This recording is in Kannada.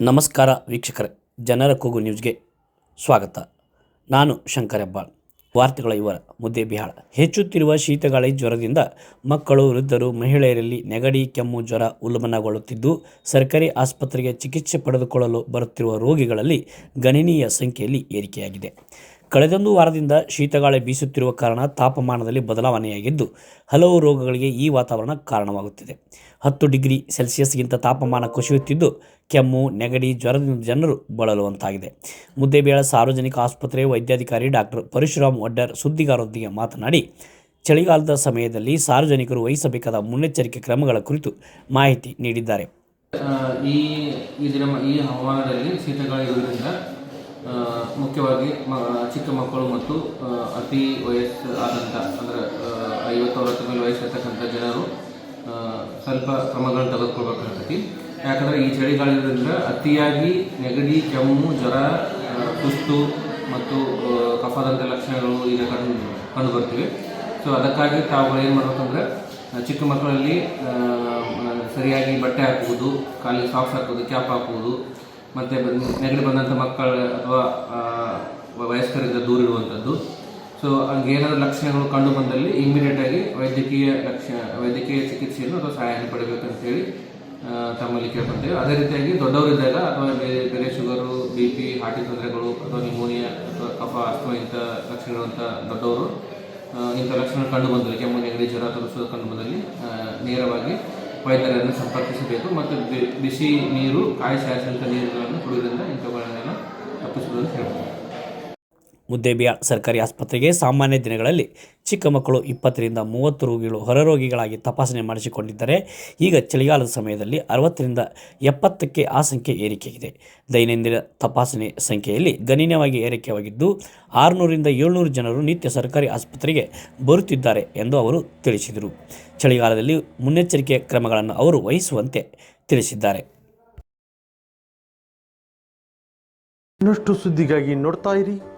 ನಮಸ್ಕಾರ ವೀಕ್ಷಕರೇ, ಜನರ ಕೂಗು ನ್ಯೂಸ್ಗೆ ಸ್ವಾಗತ. ನಾನು ಶಂಕರ್ ಹೆಬ್ಬಾಳ್. ವಾರ್ತೆಗಳ ಇವರ ಮುದ್ದೆ ಬಿಹಾಳ. ಹೆಚ್ಚುತ್ತಿರುವ ಶೀತಗಾಳಿ ಜ್ವರದಿಂದ ಮಕ್ಕಳು, ವೃದ್ಧರು, ಮಹಿಳೆಯರಲ್ಲಿ ನೆಗಡಿ, ಕೆಮ್ಮು, ಜ್ವರ ಉಲ್ಬಣಗೊಳ್ಳುತ್ತಿದ್ದು ಸರ್ಕಾರಿ ಆಸ್ಪತ್ರೆಗೆ ಚಿಕಿತ್ಸೆ ಪಡೆದುಕೊಳ್ಳಲು ಬರುತ್ತಿರುವ ರೋಗಿಗಳಲ್ಲಿ ಗಣನೀಯ ಸಂಖ್ಯೆಯಲ್ಲಿ ಏರಿಕೆಯಾಗಿದೆ. ಕಳೆದೊಂದು ವಾರದಿಂದ ಶೀತಗಾಳಿ ಬೀಸುತ್ತಿರುವ ಕಾರಣ ತಾಪಮಾನದಲ್ಲಿ ಬದಲಾವಣೆಯಾಗಿದ್ದು, ಹಲವು ರೋಗಗಳಿಗೆ ಈ ವಾತಾವರಣ ಕಾರಣವಾಗುತ್ತಿದೆ. ಹತ್ತು ಡಿಗ್ರಿ ಸೆಲ್ಸಿಯಸ್ಗಿಂತ ತಾಪಮಾನ ಕುಸಿಯುತ್ತಿದ್ದು, ಕೆಮ್ಮು, ನೆಗಡಿ, ಜ್ವರದಿಂದ ಜನರು ಬಳಲುವಂತಾಗಿದೆ. ಮುದ್ದೇಬೇಳ ಸಾರ್ವಜನಿಕ ಆಸ್ಪತ್ರೆ ವೈದ್ಯಾಧಿಕಾರಿ ಡಾಕ್ಟರ್ ಪರಶುರಾಮ್ ಒಡ್ಡರ್ ಸುದ್ದಿಗಾರರೊಂದಿಗೆ ಮಾತನಾಡಿ, ಚಳಿಗಾಲದ ಸಮಯದಲ್ಲಿ ಸಾರ್ವಜನಿಕರು ವಹಿಸಬೇಕಾದ ಮುನ್ನೆಚ್ಚರಿಕೆ ಕ್ರಮಗಳ ಕುರಿತು ಮಾಹಿತಿ ನೀಡಿದ್ದಾರೆ. ಈ ದಿನ, ಈ ಹವಾಮಾನದಲ್ಲಿ ಶೀತಗಾಳಿ ಇರುವುದರಿಂದ ಮುಖ್ಯವಾಗಿ ಮ, ಚಿಕ್ಕ ಮಕ್ಕಳು ಮತ್ತು ಅತಿ ವಯಸ್ಸು ಆದಂಥ ಅಂದರೆ ಐವತ್ತು ಅರವತ್ತು ಮೇಲೆ ವಯಸ್ಸಿರ್ತಕ್ಕಂಥ ಜನರು ಸ್ವಲ್ಪ ಕ್ರಮಗಳನ್ನು ತೆಗೆದುಕೊಳ್ಬೇಕಾಗ್ತೈತಿ. ಯಾಕಂದರೆ ಈ ಚಳಿಗಾಲ ಅತಿಯಾಗಿ ನೆಗಡಿ, ಕೆಮ್ಮು, ಜ್ವರ ಕುಸ್ತು ಮತ್ತು ಕಫದಂಥ ಲಕ್ಷಣಗಳು ಈಗ ಕಂಡು ಕಂಡು ಬರ್ತಿವೆ. ಸೊ ಅದಕ್ಕಾಗಿ ತಾವುಗಳು ಏನು ಮಾಡಬೇಕಂದ್ರೆ ಚಿಕ್ಕ ಮಕ್ಕಳಲ್ಲಿ ಸರಿಯಾಗಿ ಬಟ್ಟೆ ಹಾಕುವುದು, ಕಾಲಿಗೆ ಸಾಕ್ಸ್ ಹಾಕುವುದು ಕ್ಯಾಪ್ ಹಾಕುವುದು ಮತ್ತು ನೆಗಡಿ ಬಂದಂಥ ಮಕ್ಕಳ ಅಥವಾ ವಯಸ್ಕರಿಂದ ದೂರ ಇಡುವಂಥದ್ದು ಸೊ ಹಂಗೇನಾದರೂ ಲಕ್ಷಣಗಳು ಕಂಡು ಬಂದಲ್ಲಿ ಇಮಿಡಿಯೇಟಾಗಿ ವೈದ್ಯಕೀಯ ಲಕ್ಷ, ವೈದ್ಯಕೀಯ ಚಿಕಿತ್ಸೆಯನ್ನು ಅಥವಾ ಸಹಾಯವನ್ನು ಪಡಿಬೇಕಂತೇಳಿ ತಮ್ಮಲ್ಲಿ ಕೇಳ್ಕೊತೇವೆ. ಅದೇ ರೀತಿಯಾಗಿ ದೊಡ್ಡವರಿದ್ದಾಗ ಅಥವಾ ಬೇರೆ ಬೇರೆ ಶುಗರು ಬಿ ಪಿ ಹಾರ್ಟಿ ತೊಂದರೆಗಳು ಅಥವಾ ನಿಮೋನಿಯಾ ಅಥವಾ ಕಫ ಅಥವಾ ಇಂಥ ಲಕ್ಷಣಗಳಂಥ ದೊಡ್ಡವರು ಇಂಥ ಲಕ್ಷಣಗಳು ಕಂಡು ಬಂದಲ್ಲಿ ಕೆಮ್ಮು, ನೆಗಡಿ, ಜ್ವರ ತೋರಿಸೋದು ಕಂಡು ಬಂದಲ್ಲಿ ನೇರವಾಗಿ ವೈದ್ಯರನ್ನು ಸಂಪರ್ಕಿಸಬೇಕು ಮತ್ತು ಬಿಸಿ ನೀರು ಕಾಯಿ ಸಾರಿಸಿದಂಥ ನೀರುಗಳನ್ನು ಕುಡಿಯೋದ್ರಿಂದ ಇಂಥವುಗಳನ್ನೆಲ್ಲ ತಪ್ಪಿಸಬಹುದು ಹೇಳ್ಬೋದು. ಮುದ್ದೇಬಿಹಾಳ್ ಸರ್ಕಾರಿ ಆಸ್ಪತ್ರೆಗೆ ಸಾಮಾನ್ಯ ದಿನಗಳಲ್ಲಿ ಚಿಕ್ಕ ಮಕ್ಕಳು ಇಪ್ಪತ್ತರಿಂದ ಮೂವತ್ತು ರೋಗಿಗಳು ಹೊರರೋಗಿಗಳಾಗಿ ತಪಾಸಣೆ ಮಾಡಿಸಿಕೊಂಡಿದ್ದರೆ ಈಗ ಚಳಿಗಾಲದ ಸಮಯದಲ್ಲಿ ಅರವತ್ತರಿಂದ ಎಪ್ಪತ್ತಕ್ಕೆ ಆ ಸಂಖ್ಯೆ ಏರಿಕೆಯಾಗಿದೆ. ದೈನಂದಿನ ತಪಾಸಣೆ ಸಂಖ್ಯೆಯಲ್ಲಿ ಗಣನೀಯವಾಗಿ ಏರಿಕೆಯಾಗಿದ್ದು ಆರುನೂರಿಂದ ಏಳ್ನೂರು ಜನರು ನಿತ್ಯ ಸರ್ಕಾರಿ ಆಸ್ಪತ್ರೆಗೆ ಬರುತ್ತಿದ್ದಾರೆ ಎಂದು ಅವರು ತಿಳಿಸಿದರು. ಚಳಿಗಾಲದಲ್ಲಿ ಮುನ್ನೆಚ್ಚರಿಕೆ ಕ್ರಮಗಳನ್ನು ಅವರು ವಹಿಸುವಂತೆ ತಿಳಿಸಿದ್ದಾರೆ. ಇನ್ನಷ್ಟು ಸುದ್ದಿಗಾಗಿ ನೋಡ್ತಾ ಇರಿ.